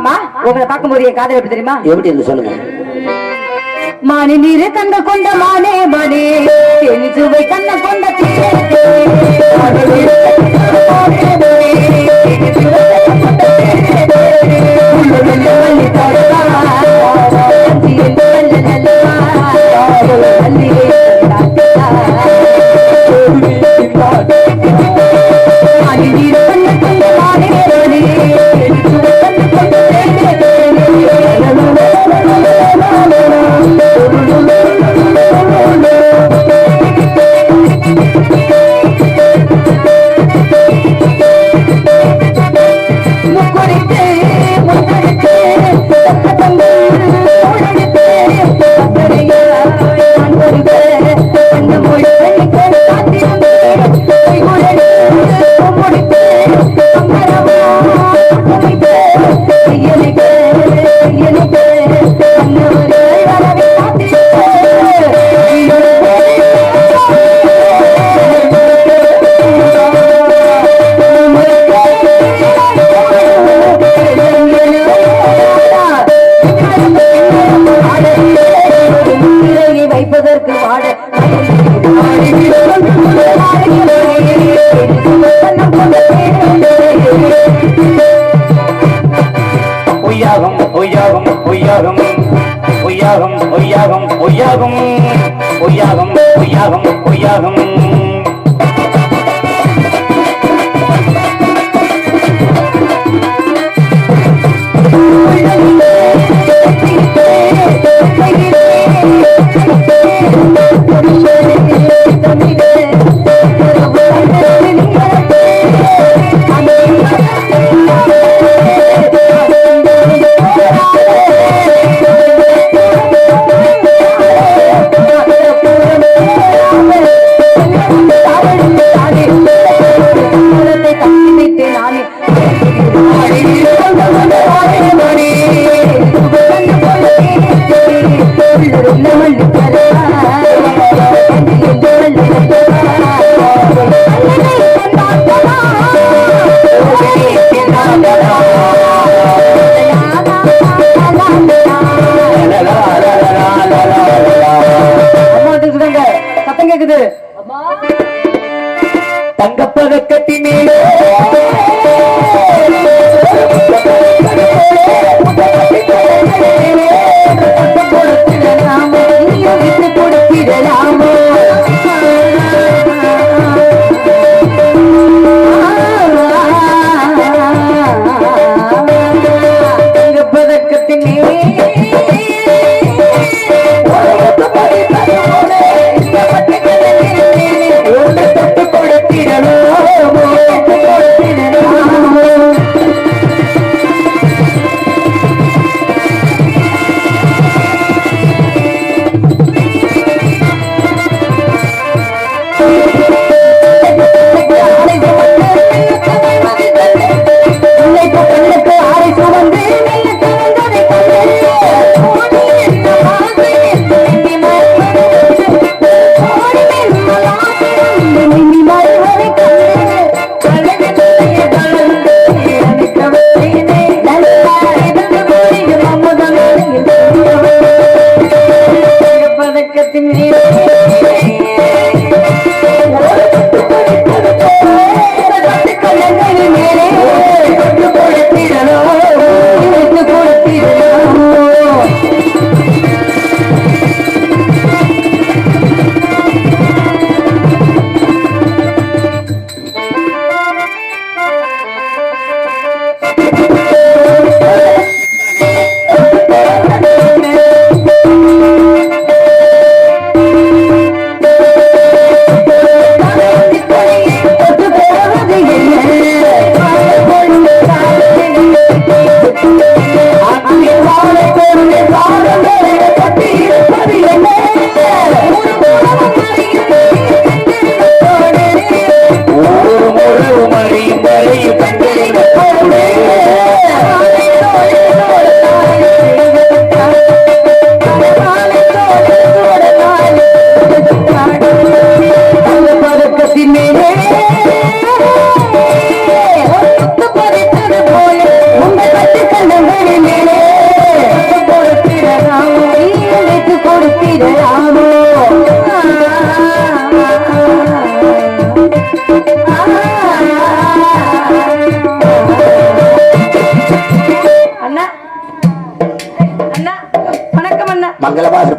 ஆமா உங்களை பார்க்கும்போது என் காதல் எப்படி தெரியுமா? எப்படி சொல்லுங்க? மானி நீரு கண்ண கொண்ட மானே மானே சுவை கண்ண கொண்ட தீரே பொய்யாகும் பொய்யாகும் பொய்யாகும் பொய்யாகும் பொய்யாகும் பொய்யாகும் பொய்யாகும் பொய்யாகும் பொய்யாகும்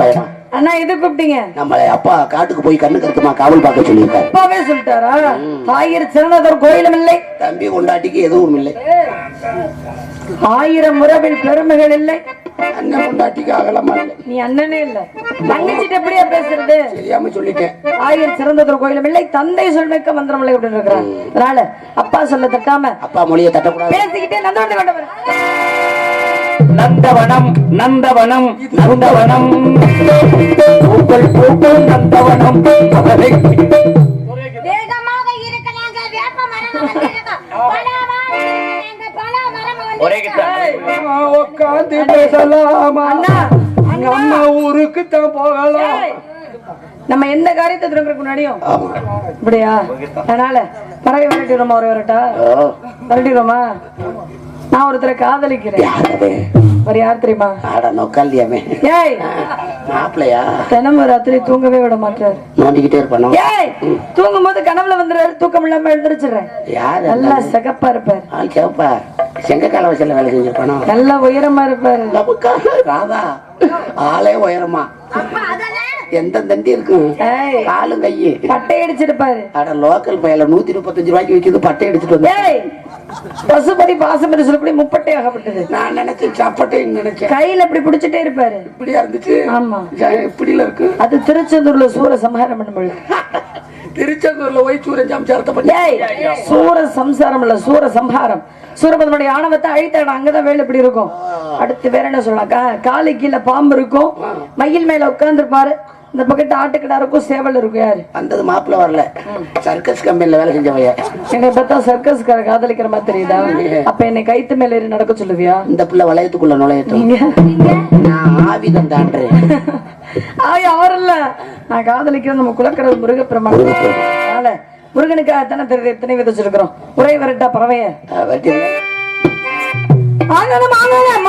பயணம் அண்ணா எது கூப்பிட்டீங்க? நம்மளை அப்பா காட்டுக்கு போய் கண்ணு கருத்துமா காவல் பார்க்க சொல்லியிருக்காரு. அப்பாவே சொல்லிட்டாரா? ஆயிரம் சிறந்ததொரு கோயிலும் இல்லை. தம்பி கொண்டாட்டிக்கு எதுவும் இல்லை. ஆயிரம் உறவில் பெருமைகள் இல்லை. அண்ணன் கொண்டாட்டிக்கு அகலமா இல்லை. நீ அண்ணனே இல்ல. தங்கச்சிட்டு எப்படியா பேசுறது? தெரியாம சொல்லிட்டேன். ஆயிரம் சிறந்ததொரு கோயிலும் இல்லை. தந்தை சொல்மிக்க மந்திரம் இல்லை அப்படின்னு இருக்கிறான் அதனால அப்பா சொல்ல தட்டாம அப்பா மொழியை தட்டக்கூடாது. பேசிக்கிட்டே நந்தவண்டி கொண்டு நந்தவனம் நந்தவனம் நந்தவனம். பூக்கள் பூக்கள் நந்தவனம். அவரை வேகமாக இருக்கலாங்க வேப்ப மரம் வந்திருக்கோம் பலாவா இருக்கலாங்க பல மரம் வந்து ஒரே கிட்ட உட்காந்து பேசலாமா? அண்ணா நம்ம ஊருக்கு தான் போகலாம் நம்ம எந்த காரியத்தை திரும்புறதுக்கு முன்னாடியும்? இப்படியா அதனால பறவை விரட்டிடுமா ஒரு விரட்டா? ஓ, விரட்டிடுமா நான் ஒருத்தரை காதலிக்கிறேன். ஒரு யார் தெரியுமா? ஆட நொக்காலியாமே ஏய்! மாப்பிள்ளையா? தினமும் ராத்திரி தூங்கவே விட மாட்டாரு. நோண்டிக்கிட்டே இருப்பானோ? ஏய்! தூங்கும் போது கனவுல வந்துடுறாரு தூக்கம் இல்லாம எழுந்திருச்சிடுறேன். யார் நல்லா சிகப்பா இருப்பாரு. ஆள் சிவப்பா செங்க காலவசியில் வேலை செஞ்சிருப்பானோ? நல்லா உயரமா இருப்பாரு. நமக்கா ராதா ஆளே உயரமா. எந்த தண்டி இருக்கும்? ஏய்! காலும் கையு பட்டை அடிச்சிருப்பாரு அட லோக்கல் பையில நூத்தி முப்பத்தஞ்சு ரூபாய்க்கு விற்கிது பட்டை வந்தேன் பசுபதி பாசமரி சொல்லப்படி முப்பட்டை ஆகப்பட்டது. நான் நினைச்சேன் சப்பட்டைன்னு நினைச்சேன் கையில இப்படி பிடிச்சிட்டே இருப்பாரு. இப்படியா இருந்துச்சு? ஆமா. இப்படில இருக்கு? அது திருச்செந்தூர்ல சூர சம்ஹாரம் பண்ணும்போது திருச்செந்தூர்ல போய் சூரன் சம்சாரத்தை பண்ணி சூர சம்சாரம் இல்ல சூர சம்ஹாரம். சூரபதனுடைய ஆணவத்தை அழித்தாட அங்கதான் வேலை இப்படி இருக்கும். அடுத்து வேற என்ன சொல்லலாம்? காலு கீழே பாம்பு இருக்கும். மயில் மேல உட்கார்ந்துருப்பாரு. இந்த பக்கத்து ஆட்டுக்கடா இருக்கும் சேவல் இருக்கும் யாரு? வந்தது மாப்பிள்ள வரல. சர்க்கஸ் கம்பெனில வேலை செஞ்சவைய என்னை பார்த்தா சர்க்கஸ்கார காதலிக்கிற மாதிரி தெரியுதா? அப்ப என்னை கைத்து மேல ஏறி நடக்க சொல்லுவியா? இந்த பிள்ளை வளையத்துக்குள்ள நுழையட்டும். நான் ஆவிதம் தாண்டுறேன். ஆ யாரும் இல்ல நான் காதலிக்கிறது நம்ம குலக்கடவுள் முருகப்பெருமான். அதனால முருகனுக்காக தானே தெரியுது எத்தனை விதைச்சிருக்கிறோம். உரை வரட்டா பறவைய. ஆனனம் ஆனனம்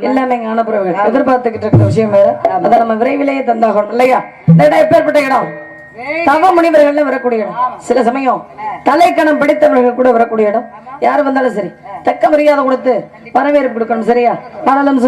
எல்லாமே ஞான எதிர்பார்த்துக்கிட்டு இருக்கிற விஷயம் வேற. அதை நம்ம விரைவிலேயே தந்தாகணும் இல்லையா? இடம் எப்பேற்பட்ட இடம்? தவ முனிவர்கள் வரக்கூடிய இடம். சில சமயம் தலைக்கணம் படித்தவர்கள் கூட வரக்கூடிய இடம். யார் வந்தாலும் சரி தக்க மரியாதை கொடுத்து வரவேற்பு கொடுக்கணும் சரியா? பாடலம்